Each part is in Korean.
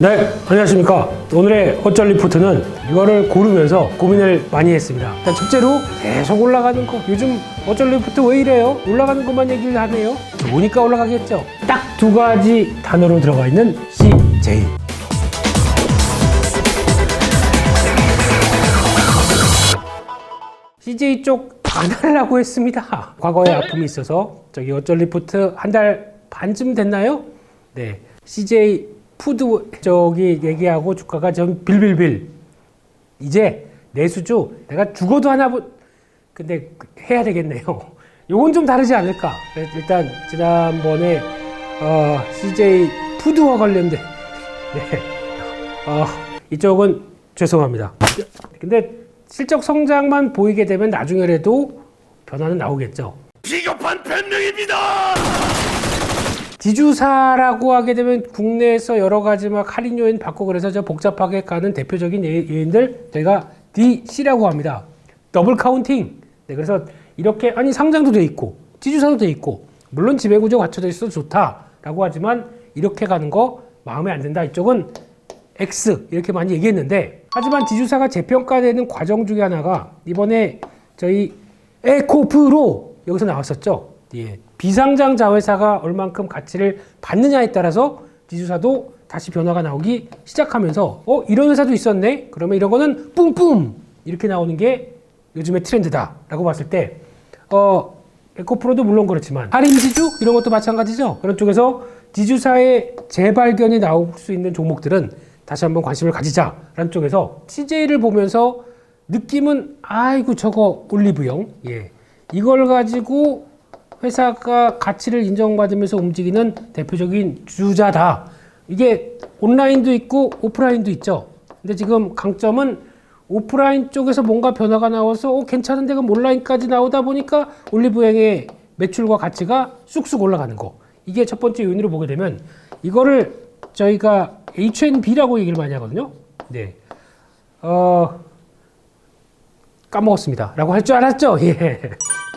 네, 안녕하십니까. 오늘의 어쩔 리포트는 이거를 고르면서 고민을 많이 했습니다. 일단 첫째로 계속 올라가는 거. 요즘 어쩔 리포트 왜 이래요? 올라가는 것만 얘기를 하네요. 좋으니까 올라가겠죠. 딱 두 가지 단어로 들어가 있는 CJ. CJ 쪽 안 하려고 했습니다. 과거에 아픔이 있어서 저기 어쩔 리포트 한 달 반쯤 됐나요? 네. CJ 푸드 저기 얘기하고 주가가 좀 빌빌빌. 이제 내수주 내가 죽어도 하나 보 근데 해야 되겠네요. 요건 좀 다르지 않을까? 그래서 일단 지난번에 어, CJ 푸드와 관련된 네. 어, 이쪽은 죄송합니다. 근데 실적 성장만 보이게 되면 나중에라도 변화는 나오겠죠. 비겁한 변명입니다. 지주사라고 하게 되면 국내에서 여러 가지 막 할인 요인 받고 그래서 저 복잡하게 가는 대표적인 예- 요인들 저희가 DC라고 합니다. 더블 카운팅. 네, 그래서 이렇게 아니 상장도 돼 있고 지주사도 돼 있고 물론 지배구조 갖춰져 있어서 좋다라고 하지만 이렇게 가는 거 마음에 안 든다. 이쪽은 X 이렇게 많이 얘기했는데 하지만 지주사가 재평가되는 과정 중에 하나가 이번에 저희 에코프로 여기서 나왔었죠. 예. 비상장 자회사가 얼만큼 가치를 받느냐에 따라서 지주사도 다시 변화가 나오기 시작하면서 어 이런 회사도 있었네. 그러면 이런 거는 뿜뿜! 이렇게 나오는 게 요즘의 트렌드다라고 봤을 때 어, 에코프로도 물론 그렇지만 할인 지주? 이런 것도 마찬가지죠. 그런 쪽에서 지주사의 재발견이 나올 수 있는 종목들은 다시 한번 관심을 가지자라는 쪽에서 CJ를 보면서 느낌은 아이고 저거 올리브영. 예. 이걸 가지고 회사가 가치를 인정받으면서 움직이는 대표적인 주자다. 이게 온라인도 있고 오프라인도 있죠. 근데 지금 강점은 오프라인 쪽에서 뭔가 변화가 나와서 어, 괜찮은데 그럼 온라인까지 나오다 보니까 올리브영의 매출과 가치가 쑥쑥 올라가는 거. 이게 첫 번째 요인으로 보게 되면 이거를 저희가 H&B라고 얘기를 많이 하거든요. 네. 어, 까먹었습니다. 라고 할 줄 알았죠? 예.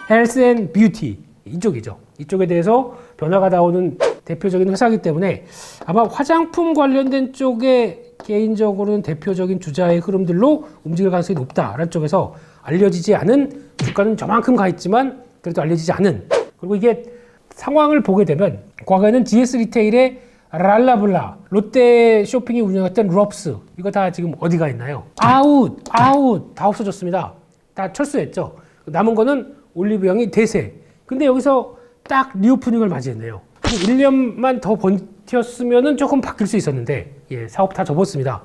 헬스 앤 뷰티. 이쪽이죠. 이쪽에 대해서 변화가 나오는 대표적인 회사이기 때문에 아마 화장품 관련된 쪽에 개인적으로는 대표적인 주자의 흐름들로 움직일 가능성이 높다라는 쪽에서 알려지지 않은 주가는 저만큼 가 있지만 그래도 알려지지 않은 그리고 이게 상황을 보게 되면 과거에는 GS 리테일의 랄라블라, 롯데 쇼핑이 운영했던 럽스 이거 다 지금 어디가 있나요? 아웃, 아웃 다 없어졌습니다. 다 철수했죠. 남은 거는 올리브영이 대세. 근데 여기서 딱 리오프닝을 맞이했네요. 한 1년만 더 버텼으면 조금 바뀔 수 있었는데 예, 사업 다 접었습니다.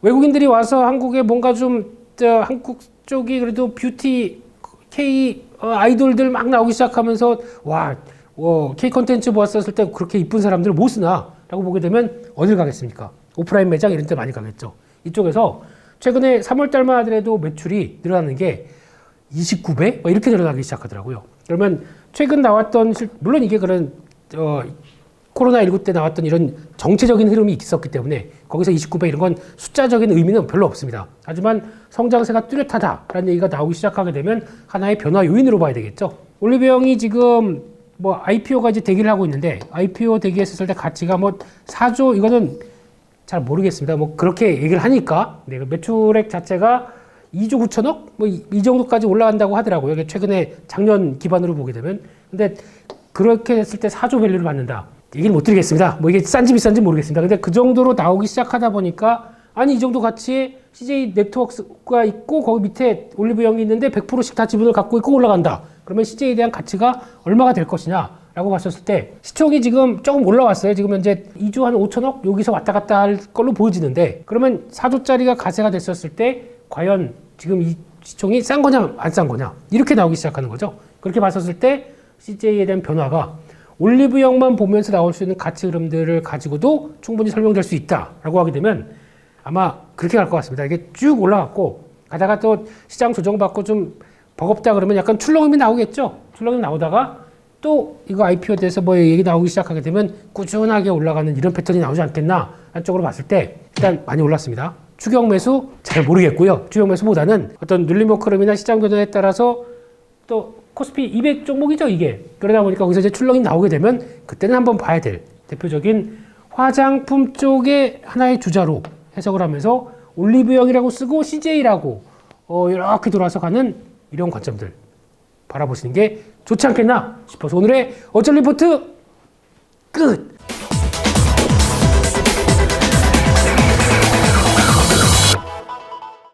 외국인들이 와서 한국에 뭔가 좀 저, 한국 쪽이 그래도 뷰티 K 어, 아이돌들 막 나오기 시작하면서 와 어, K 컨텐츠 보았었을 때 그렇게 이쁜 사람들을 못 쓰나 라고 보게 되면 어딜 가겠습니까? 오프라인 매장 이런 데 많이 가겠죠. 이쪽에서 최근에 3월 달만 하더라도 매출이 늘어나는 게 29배 뭐 이렇게 늘어나기 시작하더라고요. 그러면 최근 나왔던 실- 물론 이게 그런 어, 코로나 19 때 나왔던 이런 정체적인 흐름이 있었기 때문에 거기서 29배 이런 건 숫자적인 의미는 별로 없습니다. 하지만 성장세가 뚜렷하다라는 얘기가 나오기 시작하게 되면 하나의 변화 요인으로 봐야 되겠죠. 올리브영이 지금 뭐 IPO가 이제 대기를 하고 있는데 IPO 대기했을 때 가치가 뭐 4조 이거는 잘 모르겠습니다. 뭐 그렇게 얘기를 하니까 네, 그 매출액 자체가 2조 9천억 뭐 이 정도까지 올라간다고 하더라고요. 이게 최근에 작년 기반으로 보게 되면 근데 그렇게 했을 때 4조 밸류를 받는다. 얘기를 못 드리겠습니다. 뭐 이게 싼지 비싼지 모르겠습니다. 근데 그 정도로 나오기 시작하다 보니까 아니 이 정도 가치에 CJ 네트워크가 있고 거기 밑에 올리브영이 있는데 100%씩 다 지분을 갖고 있고 올라간다. 그러면 CJ에 대한 가치가 얼마가 될 것이냐? 라고 봤었을 때 시총이 지금 조금 올라왔어요. 지금 현재 2조 한 5천억 여기서 왔다 갔다 할 걸로 보여지는데 그러면 4조짜리가 가세가 됐었을 때 과연 지금 이 시총이 싼 거냐 안 싼 거냐 이렇게 나오기 시작하는 거죠. 그렇게 봤었을 때 CJ에 대한 변화가 올리브영만 보면서 나올 수 있는 가치 흐름들을 가지고도 충분히 설명될 수 있다라고 하게 되면 아마 그렇게 갈 것 같습니다. 이게 쭉 올라갔고 가다가 또 시장 조정받고 좀 버겁다 그러면 약간 출렁임이 나오겠죠. 출렁임 나오다가 또 이거 IPO 돼서 뭐 얘기 나오기 시작하게 되면 꾸준하게 올라가는 이런 패턴이 나오지 않겠나 한쪽으로 봤을 때 일단 많이 올랐습니다. 추경 매수 잘 모르겠고요. 추경 매수보다는 어떤 눌림목 흐름이나 시장 변화에 따라서 또 코스피 200 종목이죠, 이게. 그러다 보니까 거기서 이제 출렁이 나오게 되면 그때는 한번 봐야 될 대표적인 화장품 쪽의 하나의 주자로 해석을 하면서 올리브영이라고 쓰고 CJ라고 어, 이렇게 돌아서 가는 이런 관점들 바라보시는 게 좋지 않겠나 싶어서 오늘의 어쩔 리포트 끝!